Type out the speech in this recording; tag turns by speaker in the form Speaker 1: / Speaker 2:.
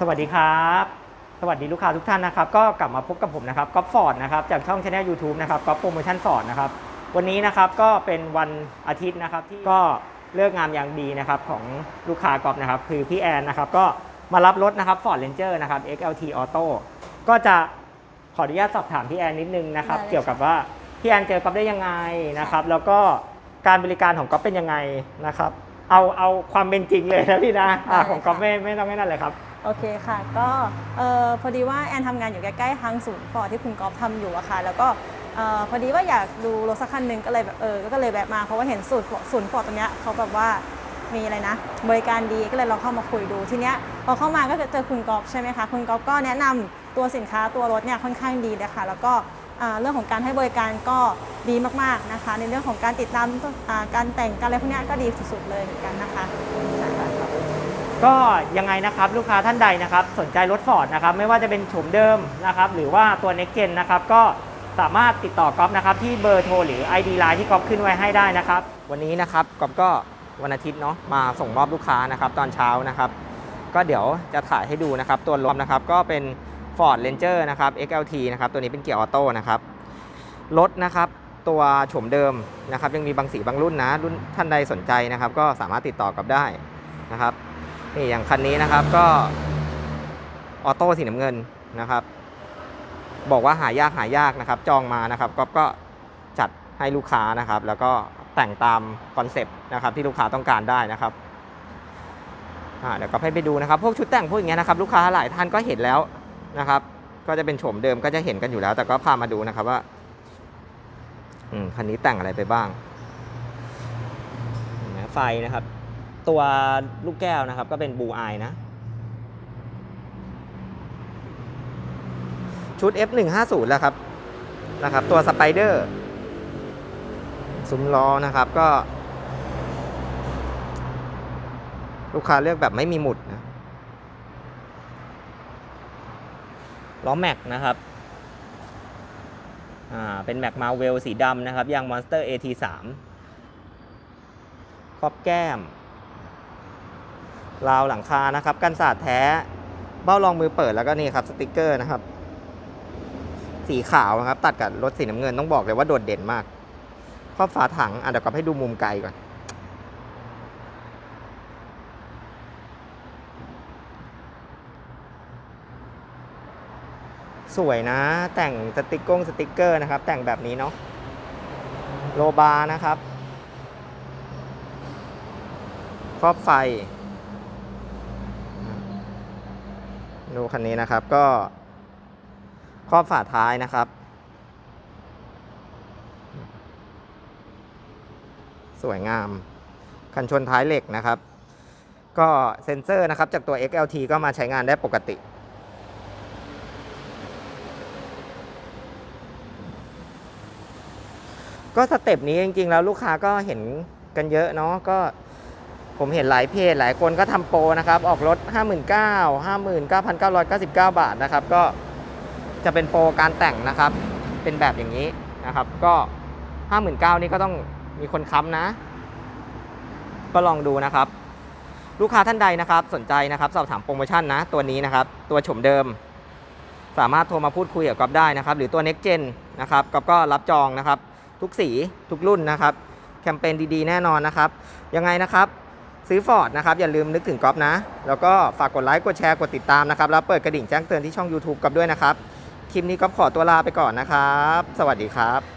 Speaker 1: สวัสดีครับ สวัสดีลูกค้าทุกท่านนะครับ ก็กลับมาพบกับผมนะครับก๊อฟฟอร์ดนะครับจากช่องช anel YouTube นะครับก๊อฟโปรโมชั่นฟอร์ดนะครับวันนี้นะครับก็เป็นวันอาทิตย์นะครับที่ก็เลิกงามอย่างดีนะครับของลูกค้ากอฟนะครับคือพี่แอนนะครับก็มารับรถนะครับ Ford Ranger นะครับ XLT Auto ก็จะขออนุญาตสอบถามพี่แอนนิดนึงนะครับ
Speaker 2: ได้เลย
Speaker 1: เกี่ยวกับว่าพี่แอนเจอกอฟได้ยังไงนะครับ แล้วก็การบริการของกอฟเป็นยังไงนะครับ เอาเอาความเป็นจริงเลยนะพี่นะอะของกอฟไม่ไม่ต้องไม่นั่นเลยครับ
Speaker 2: โอเคค่ะ ก็พอดีว่าแอนทำงานอยู่ใกล้ๆทางศูนย์ฟอร์ที่คุณกอล์ฟทำอยู่อะค่ะ แล้วก็พอดีว่าอยากดูรถสักคันหนึ่งก็เลยแบบเออ ก็เลยแวะมาเพราะว่าเห็นศูนย์ศูนย์ฟอร์ตรงเนี้ยเขาแบบว่ามีอะไรนะ บริการดีก็เลยลองเข้ามาคุยดูทีเนี้ยพอเข้ามาก็เจอคุณกอล์ฟใช่ไหมคะคุณกอล์ฟก็แนะนำตัวสินค้าตัวรถเนี่ยค่อนข้างดีเลยค่ะแล้วก็เรื่องของการให้บริการก็ดีมากๆนะคะ ในเรื่องของการติดตามการแต่งการอะไรพวกนี้ก็ดีสุดๆเลยเหมือนกันนะคะใช่ค่ะ
Speaker 1: ก็ยังไงนะครับลูกค้าท่านใดนะครับสนใจรถฟอร์ดนะครับไม่ว่าจะเป็นโฉมเดิมนะครับหรือว่าตัว Next Gen นะครับก็สามารถติดต่อก๊อฟนะครับที่เบอร์โทรหรือ ID Line ที่ก๊อฟขึ้นไว้ให้ได้นะครับ วันนี้นะครับก๊อฟก็วันอาทิตย์เนาะมาส่งมอบลูกค้านะครับตอนเช้านะครับ ก็เดี๋ยวจะถ่ายให้ดูนะครับ ตัวรถนะครับก็เป็น Ford Ranger นะครับ XLT นะครับตัวนี้เป็นเกียร์ออโต้นะครับรถนะครับตัวโฉมเดิมนะครับยังมีบางสีบางรุ่นนะรุ่นท่านใดสนใจนะครับ ก็สามารถติดต่อกับได้นะครับ นี่อย่างคันนี้นะครับก็ออโต้สีน้ำเงินนะครับ บอกว่าหายากหายากนะครับ จองมานะครับก็ก็จัดให้ลูกค้านะครับ แล้วก็แต่งตามคอนเซปต์นะครับ ที่ลูกค้าต้องการได้นะครับอ่าเดี๋ยวก็ให้ไปดูนะครับ พวกชุดแต่งพวกอย่างเงี้ยนะครับ ลูกค้าหลายท่านก็เห็นแล้วนะครับ ก็จะเป็นโฉมเดิมก็จะเห็นกันอยู่แล้ว แต่ก็พามาดูนะครับว่าอืมคันนี้แต่งอะไรไปบ้างไฟนะครับ ตัวลูกแก้วนะครับ ก็เป็นบูอายนะ ชุด F150 แล้วครับนะครับ ตัวสไปเดอร์ซุ้มล้อนะครับก็ ลูกค้าเลือกแบบไม่มีหมุดนะล้อแม็กนะครับอ่าเป็นแม็กมาเวลสีดำนะครับยาง Monster AT3 ครอบแก้ม ราวหลังคานะครับกันสาดแท้ เบ้ารองมือเปิดแล้วก็นี่ครับสติกเกอร์นะครับ สีขาวนะครับ ตัดกับรถสีน้ำเงินต้องบอกเลยว่าโดดเด่นมากครอบฝาถังอะเดี๋ยวก็ให้ดูมุมไกลก่อนสวยนะ แต่งสติกกงสติกเกอร์นะครับ แต่งแบบนี้เนาะโลบาร์นะครับ ครอบไฟ ดูคันนี้นะครับก็ครอบฝาท้ายนะครับ สวยงามกันชนท้ายเหล็กนะครับ ก็เซ็นเซอร์นะครับจากตัว XLT ก็มาใช้งานได้ปกติ ก็สเต็ปนี้จริงๆแล้วลูกค้าก็เห็นกันเยอะเนาะก็ ผมเห็นหลายเพจหลายคนก็ทำโปรนะครับ ออกรถ 59 59,999 บาทนะครับ ก็จะเป็นโปรการแต่งนะครับ เป็นแบบอย่างนี้นะครับ ก็ 59,000นี่ก็ต้องมีคนค้ำนะ ก็ลองดูนะครับ ลูกค้าท่านใดนะครับ สนใจนะครับ สอบถามโปรโมชั่นนะ ตัวนี้นะครับ ตัวโฉมเดิม สามารถโทรมาพูดคุยกับก๊อฟได้นะครับ หรือตัว Next Gen นะครับก๊อฟก็รับจองนะครับ ทุกสีทุกรุ่นนะครับ แคมเปญดีๆ แน่นอนนะครับ ยังไงนะครับ ซื้อฟอร์ดนะครับ อย่าลืมนึกถึงก๊อฟนะ แล้วก็ฝากกดไลค์กดแชร์กดติดตามนะครับ แล้วเปิดกระดิ่งแจ้งเตือนที่ช่อง YouTube ก๊อฟด้วยนะครับ คลิปนี้ก๊อฟขอตัวลาไปก่อนนะครับ สวัสดีครับ